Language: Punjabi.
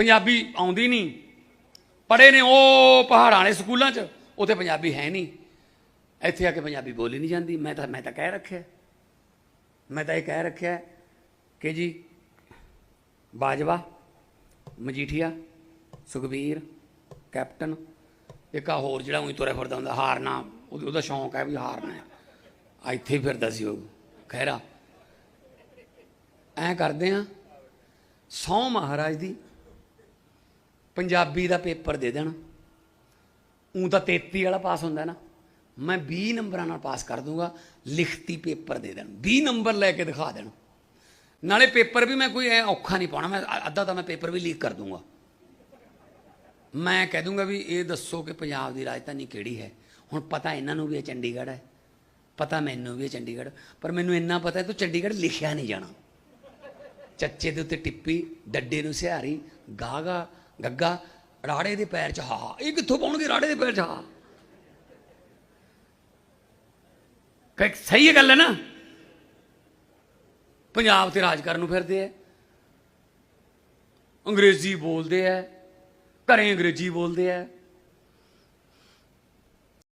ਪੰਜਾਬੀ ਆਉਂਦੀ ਨਹੀਂ। ਪੜੇ ਨੇ ਉਹ ਪਹਾੜਾਂ ਵਾਲੇ ਸਕੂਲਾਂ 'ਚ, ਉੱਥੇ ਪੰਜਾਬੀ ਹੈ ਨਹੀਂ। ਇੱਥੇ ਆ ਕੇ ਪੰਜਾਬੀ ਬੋਲੀ ਨਹੀਂ ਜਾਂਦੀ। ਮੈਂ ਤਾਂ ਮੈਂ ਤਾਂ ਕਹਿ ਰੱਖਿਆ। ਮੈਂ ਤਾਂ ਇਹ ਕਹਿ ਰੱਖਿਆ ਕਿ ਜੀ, ਬਾਜਵਾ, ਮਜੀਠੀਆ, ਸੁਖਬੀਰ, ਕੈਪਟਨ, ਇੱਕ ਆ ਹੋਰ ਜਿਹੜਾ ਉਹੀ ਤੁਰਿਆ ਫਿਰਦਾ ਹੁੰਦਾ, ਹਾਰਨਾ। ਉਹਦਾ ਉਹਦਾ ਸ਼ੌਂਕ ਹੈ ਵੀ ਹਾਰਨਾ ਆ ਇੱਥੇ ਹੀ ਫਿਰਦਾ ਸੀ ਉਹ। ਖਹਿਰਾ। ਐਂ ਕਰਦੇ ਆ, ਸੌ ਮਹਾਰਾਜ ਦੀ ਪੰਜਾਬੀ ਦਾ ਪੇਪਰ ਦੇ ਦੇਣ। ਉਂ ਤਾਂ 33 ਵਾਲਾ ਪਾਸ ਹੁੰਦਾ ਨਾ। ਮੈਂ 20 ਨੰਬਰਾਂ ਨਾਲ ਪਾਸ ਕਰ ਦੂੰਗਾ, ਲਿਖਤੀ ਪੇਪਰ ਦੇ ਦੇਣ। 20 ਨੰਬਰ ਲੈ ਕੇ ਦਿਖਾ ਦੇਣ। ਨਾਲੇ ਪੇਪਰ ਵੀ ਮੈਂ ਕੋਈ ਐ ਔਖਾ ਨਹੀਂ ਪਾਉਣਾ, ਮੈਂ ਅ- ਅੱਧਾ ਤਾਂ ਮੈਂ ਪੇਪਰ ਵੀ ਲੀਕ ਕਰ ਦੂੰਗਾ। ਮੈਂ ਕਹਿ ਦੂੰਗਾ ਵੀ ਇਹ ਦੱਸੋ ਕਿ ਪੰਜਾਬ ਦੀ ਰਾਜਧਾਨੀ ਕਿਹੜੀ ਹੈ? ਹੁਣ ਪਤਾ ਇਹਨਾਂ ਨੂੰ ਵੀ ਇਹ ਚੰਡੀਗੜ੍ਹ ਹੈ। ਪਤਾ ਮੈਨੂੰ ਵੀ ਇਹ ਚੰਡੀਗੜ੍ਹ। ਪਰ ਮੈਨੂੰ ਇੰਨਾ ਪਤਾ ਹੈ ਤੂੰ ਚੰਡੀਗੜ੍ਹ ਲਿਖਿਆ ਨਹੀਂ ਜਾਣਾ। ਚੱਚੇ ਦੇ ਉੱਤੇ ਟਿੱਪੀ, ਡੱਡੇ ਨੂੰ ਸਿਹਾਰੀ ਗਾਗਾ ਗੱਗਾ ਰਾੜੇ ਦੇ ਪੈਰ 'ਚ ਹਾ ਇਹ ਕਿੱਥੋਂ ਪਾਉਣਗੇ ਰਾੜੇ ਦੇ ਪੈਰ 'ਚ ਹਾ ਕਿ ਸਹੀ ਹੈ ਗੱਲ ਹੈ ਨਾ। ਪੰਜਾਬ ਤੇ ਰਾਜ ਕਰਨ ਨੂੰ ਫਿਰਦੇ ਐ ਅੰਗਰੇਜ਼ੀ ਬੋਲਦੇ ਐ ਘਰੇ ਅੰਗਰੇਜ਼ੀ ਬੋਲਦੇ ਐ